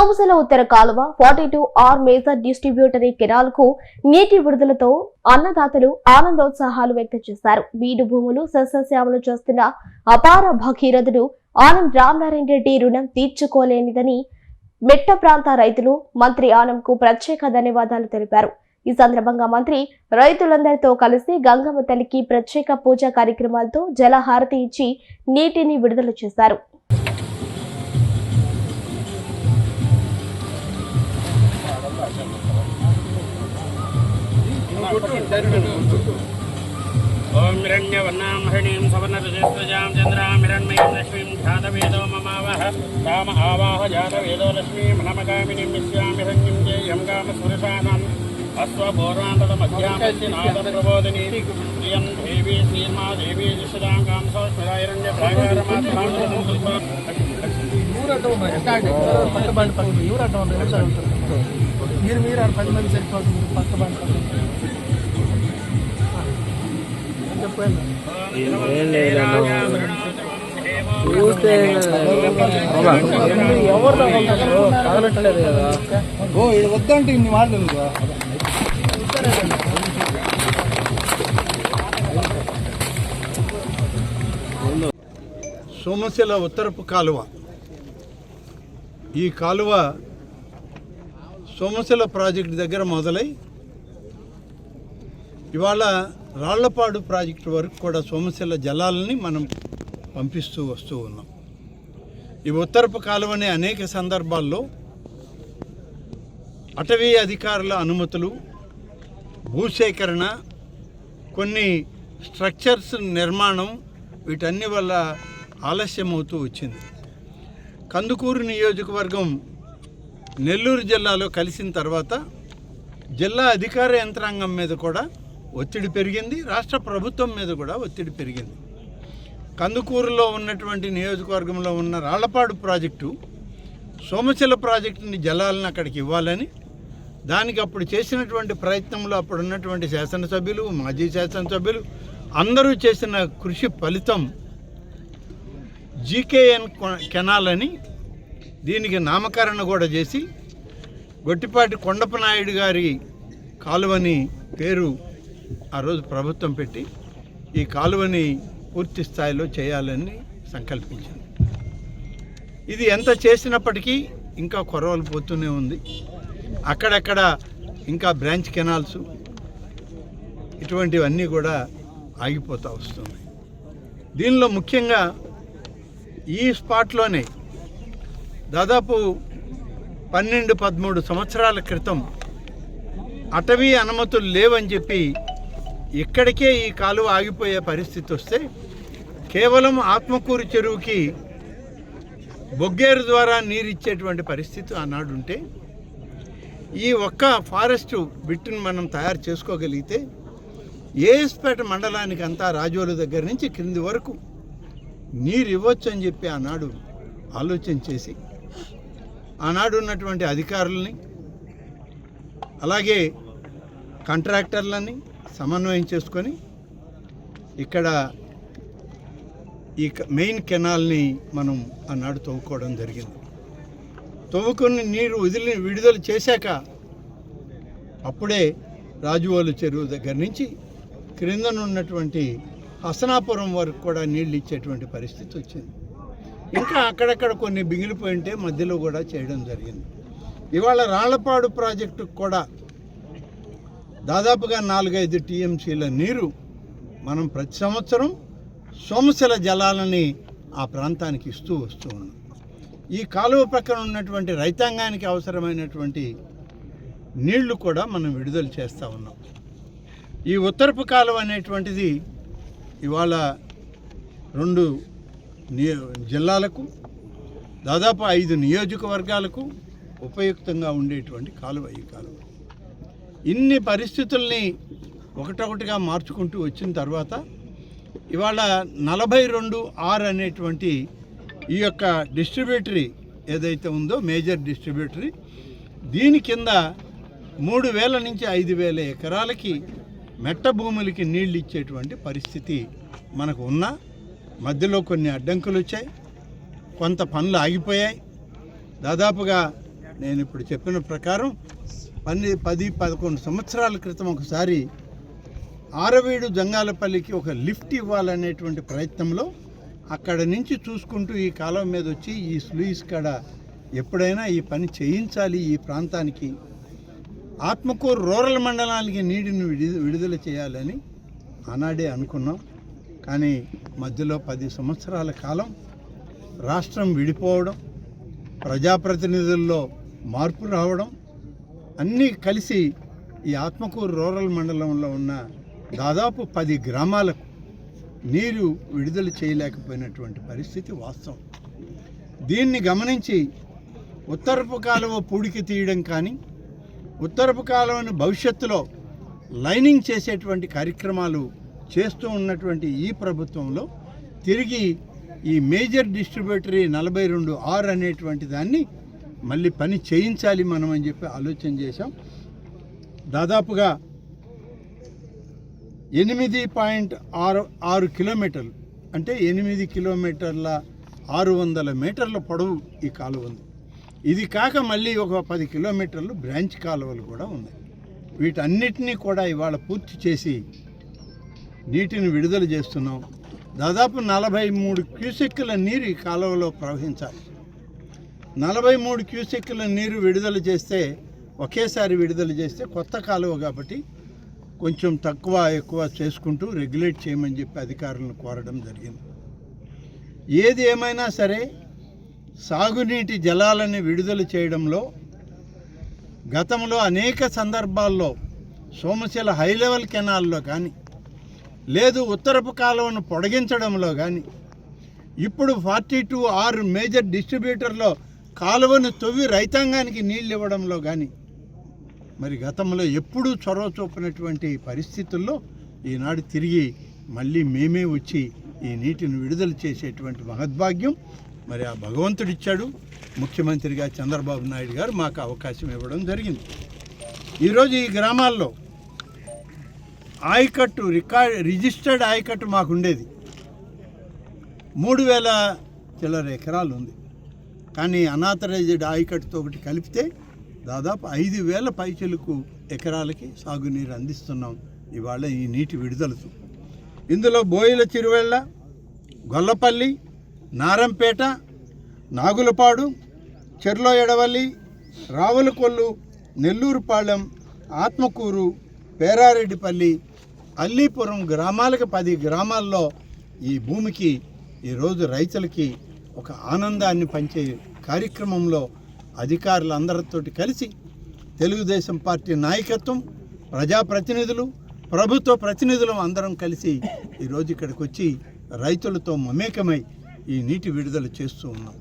సోమశల ఉత్తర కాలువ forty two R major distributary కెనాల్కు నీటి విడుదలతో అన్నదాతలు ఆనందోత్సాహాలు వ్యక్తం చేశారు. బీడు భూములు సస్యశ్యామలు చేస్తున్న అపార భగీరథుడు ఆనం రామనారాయణ రెడ్డి రుణం తీర్చుకోలేనిదని మెట్ట ప్రాంత రైతులు మంత్రి ఆనంకు ప్రత్యేక ధన్యవాదాలు తెలిపారు. ఈ సందర్భంగా మంత్రి రైతులందరితో కలిసి గంగమ్మ తల్లికి ప్రత్యేక పూజా కార్యక్రమాలతో జలహారతి ఇచ్చి నీటిని విడుదల చేశారు. ॐ हिरण्यवर्णां हरिणीं सवर्णविशेषजां जातवेदो लक्ष्मीं नमकामिनीं विश्वां हिरण्यं जयं कामसुरशानम् देवी श्रीर्मा देवी दिशदां कांसो పక్క బండి పక్క ఎవరు మీరు మీరు ఆడ పది మంది సరిపోతుంది పక్క బండి పక్క ఎవరు తగలట్టలేదు కదా ఓ ఇది వద్దంటే ఇన్ని మాటలు సోమశిల ఉత్తరపు కాలువ. ఈ కాలువ సోమశిల ప్రాజెక్టు దగ్గర మొదలై ఇవాళ రాళ్ళపాడు ప్రాజెక్టు వరకు కూడా సోమశిల జలాలని మనం పంపిస్తూ వస్తూ ఉన్నాం. ఈ ఉత్తరపు కాలువని అనేక సందర్భాల్లో అటవీ అధికారుల అనుమతులు భూసేకరణ కొన్ని స్ట్రక్చర్స్ నిర్మాణం వీటన్ని వల్ల ఆలస్యమవుతూ వచ్చింది. కందుకూరు నియోజకవర్గం నెల్లూరు జిల్లాలో కలిసిన తర్వాత జిల్లా అధికార యంత్రాంగం మీద కూడా ఒత్తిడి పెరిగింది రాష్ట్ర ప్రభుత్వం మీద కూడా ఒత్తిడి పెరిగింది. కందుకూరులో ఉన్నటువంటి నియోజకవర్గంలో ఉన్న రాళ్ళపాడు ప్రాజెక్టు సోమశిల ప్రాజెక్టుని జలాలను అక్కడికి ఇవ్వాలని దానికి అప్పుడు చేసినటువంటి ప్రయత్నంలో అప్పుడు ఉన్నటువంటి శాసనసభ్యులు మాజీ శాసనసభ్యులు అందరూ చేసిన కృషి ఫలితం జీకేఎన్ కొ- కెనాల్ అని దీనికి నామకరణ కూడా చేసి గొట్టిపాటి కొండపనాయుడు గారి కాలువని పేరు ఆ రోజు ప్రభుత్వం పెట్టి ఈ కాలువని పూర్తి స్థాయిలో చేయాలని సంకల్పించింది. ఇది ఎంత చేసినప్పటికీ ఇంకా కొరవలు పోతూనే ఉంది. అక్కడక్కడ ఇంకా బ్రాంచ్ కెనాల్స్ ఇటువంటివన్నీ కూడా ఆగిపోతూ వస్తున్నాయి. దీనిలో ముఖ్యంగా ఈ స్పాట్లోనే దాదాపు పన్నెండు పదమూడు సంవత్సరాల క్రితం అటవీ అనుమతులు లేవని చెప్పి ఇక్కడికే ఈ కాలువ ఆగిపోయే పరిస్థితి వస్తే కేవలం ఆత్మకూరు చెరువుకి బొగ్గేరు ద్వారా నీరు ఇచ్చేటువంటి పరిస్థితి ఆనాడు ఉంటే ఈ ఒక్క ఫారెస్ట్ బిట్టును మనం తయారు చేసుకోగలిగితే ఏఎస్పేట మండలానికి అంతా రాజోలు దగ్గర నుంచి క్రింది వరకు నీరు ఇవ్వచ్చు అని చెప్పి ఆనాడు ఆలోచన చేసి ఆనాడు ఉన్నటువంటి అధికారులని అలాగే కాంట్రాక్టర్లని సమన్వయం చేసుకొని ఇక్కడ ఈ క- మెయిన్ కెనాల్ని మనం ఆనాడు తవ్వుకోవడం జరిగింది. తవ్వుకుని నీరు వదిలి విడుదల చేశాక అప్పుడే రాజువోలు చెరువు దగ్గర నుంచి క్రిందనున్నటువంటి హసనాపురం వరకు కూడా నీళ్ళు ఇచ్చేటువంటి పరిస్థితి వచ్చింది. ఇంకా అక్కడక్కడ కొన్ని బిగిలిపోయి ఉంటే మధ్యలో కూడా చేయడం జరిగింది. ఇవాళ రాళ్ళపాడు ప్రాజెక్టుకు కూడా దాదాపుగా నాలుగైదు టీఎంసీల నీరు మనం ప్రతి సంవత్సరం సోమశిల జలాలని ఆ ప్రాంతానికి ఇస్తూ వస్తూ ఉన్నాం. ఈ కాలువ ప్రక్కన ఉన్నటువంటి రైతాంగానికి అవసరమైనటువంటి నీళ్ళు కూడా మనం విడుదల చేస్తూ ఉన్నాం. ఈ ఉత్తరపు కాలువ అనేటువంటిది ఇవాళ రెండు జిల్లాలకు దాదాపు ఐదు నియోజకవర్గాలకు ఉపయుక్తంగా ఉండేటువంటి కాలువ ఈ కాలువ. ఇన్ని పరిస్థితుల్ని ఒకటొకటిగా మార్చుకుంటూ వచ్చిన తర్వాత ఇవాళ నలభై రెండు ఆర్ అనేటువంటి ఈ యొక్క డిస్ట్రిబ్యూటరీ ఏదైతే ఉందో మేజర్ డిస్ట్రిబ్యూటరీ దీని కింద మూడు వేల నుంచి ఐదు వేల ఎకరాలకి మెట్ట భూములకి నీళ్ళు ఇచ్చేటువంటి పరిస్థితి మనకు ఉన్నా మధ్యలో కొన్ని అడ్డంకులు వచ్చాయి. కొంత పనులు ఆగిపోయాయి. దాదాపుగా నేను ఇప్పుడు చెప్పిన ప్రకారం పన్ని పది పదకొండు సంవత్సరాల క్రితం ఒకసారి ఆరవీడు జంగాలపల్లికి ఒక లిఫ్ట్ ఇవ్వాలనేటువంటి ప్రయత్నంలో అక్కడ నుంచి చూసుకుంటూ ఈ కాలం మీద వచ్చి ఈ స్లూయిస్ కాడ ఎప్పుడైనా ఈ పని చేయించాలి. ఈ ప్రాంతానికి ఆత్మకూరు రూరల్ మండలానికి నీటిని విడి విడుదల చేయాలని ఆనాడే అనుకున్నాం. కానీ మధ్యలో పది సంవత్సరాల కాలం రాష్ట్రం విడిపోవడం ప్రజాప్రతినిధుల్లో మార్పు రావడం అన్నీ కలిసి ఈ ఆత్మకూరు రూరల్ మండలంలో ఉన్న దాదాపు పది గ్రామాలకు నీరు విడుదల చేయలేకపోయినటువంటి పరిస్థితి వాస్తవం. దీన్ని గమనించి ఉత్తరపు కాలువ పూడికి తీయడం కానీ ఉత్తరపు కాలువను భవిష్యత్తులో లైనింగ్ చేసేటువంటి కార్యక్రమాలు చేస్తూ ఉన్నటువంటి ఈ ప్రభుత్వంలో తిరిగి ఈ మేజర్ డిస్ట్రిబ్యూటరీ నలభై రెండు ఆర్ అనేటువంటి దాన్ని మళ్ళీ పని చేయించాలి మనం అని చెప్పి ఆలోచన చేశాం. దాదాపుగా ఎనిమిది పాయింట్ ఆరు ఆరు కిలోమీటర్లు అంటే ఎనిమిది కిలోమీటర్ల ఆరు వందల మీటర్ల పొడవు ఈ కాలువ ఉంది. ఇది కాక మళ్ళీ ఒక పది కిలోమీటర్లు బ్రాంచ్ కాలువలు కూడా ఉన్నాయి. వీటన్నిటినీ కూడా ఇవాళ పూర్తి చేసి నీటిని విడుదల చేస్తున్నాం. దాదాపు నలభై మూడు క్యూసెక్కుల నీరు ఈ కాలువలో ప్రవహించాలి. నలభై మూడు క్యూసెక్కుల నీరు విడుదల చేస్తే ఒకేసారి విడుదల చేస్తే కొత్త కాలువ కాబట్టి కొంచెం తక్కువ ఎక్కువ చేసుకుంటూ రెగ్యులేట్ చేయమని చెప్పి అధికారులను కోరడం జరిగింది. ఏది ఏమైనా సరే సాగునీటి జలాలని విడుదల చేయడంలో గతంలో అనేక సందర్భాల్లో సోమశిల హై లెవెల్ కెనాల్లో కానీ లేదు ఉత్తరపు కాలువను పొడిగించడంలో కానీ ఇప్పుడు ఫార్టీ టూ ఆరు మేజర్ డిస్ట్రిబ్యూటర్లో కాలువను తవ్వి రైతాంగానికి నీళ్ళు ఇవ్వడంలో కానీ మరి గతంలో ఎప్పుడూ చొరవ చూపినటువంటి పరిస్థితుల్లో ఈనాడు తిరిగి మళ్ళీ మేమే వచ్చి ఈ నీటిని విడుదల చేసేటువంటి మహద్భాగ్యం. మరి ఆ భగవంతుడు ఇచ్చాడు. ముఖ్యమంత్రిగా చంద్రబాబు నాయుడు గారు మాకు అవకాశం ఇవ్వడం జరిగింది. ఈరోజు ఈ గ్రామాల్లో ఆయకట్టు రికార్డ్ రిజిస్టర్డ్ ఆయకట్టు మాకు ఉండేది మూడు వేల చిల్లర ఎకరాలు ఉంది కానీ అనాథరైజ్డ్ ఆయకట్టుతో ఒకటి కలిపితే దాదాపు ఐదు వేల పైచలకు ఎకరాలకి సాగునీరు అందిస్తున్నాం ఇవాళ ఈ నీటి విడుదలతో ఇందులో బోయిల చిరువెళ్ళ గొల్లపల్లి నారంపేట నాగులపాడు చెర్లో ఎడవల్లి రావులకొల్లు నెల్లూరుపాళెం ఆత్మకూరు పేరారెడ్డిపల్లి అల్లీపురం గ్రామాలకు పది గ్రామాల్లో ఈ భూమికి ఈరోజు రైతులకి ఒక ఆనందాన్ని పంచే కార్యక్రమంలో అధికారులందరితోటి కలిసి తెలుగుదేశం పార్టీ నాయకత్వం ప్రజాప్రతినిధులు ప్రభుత్వ ప్రతినిధులు అందరం కలిసి ఈరోజు ఇక్కడికి వచ్చి రైతులతో మమేకమై ఈ నీటి విడుదల చేస్తూ ఉన్నాం.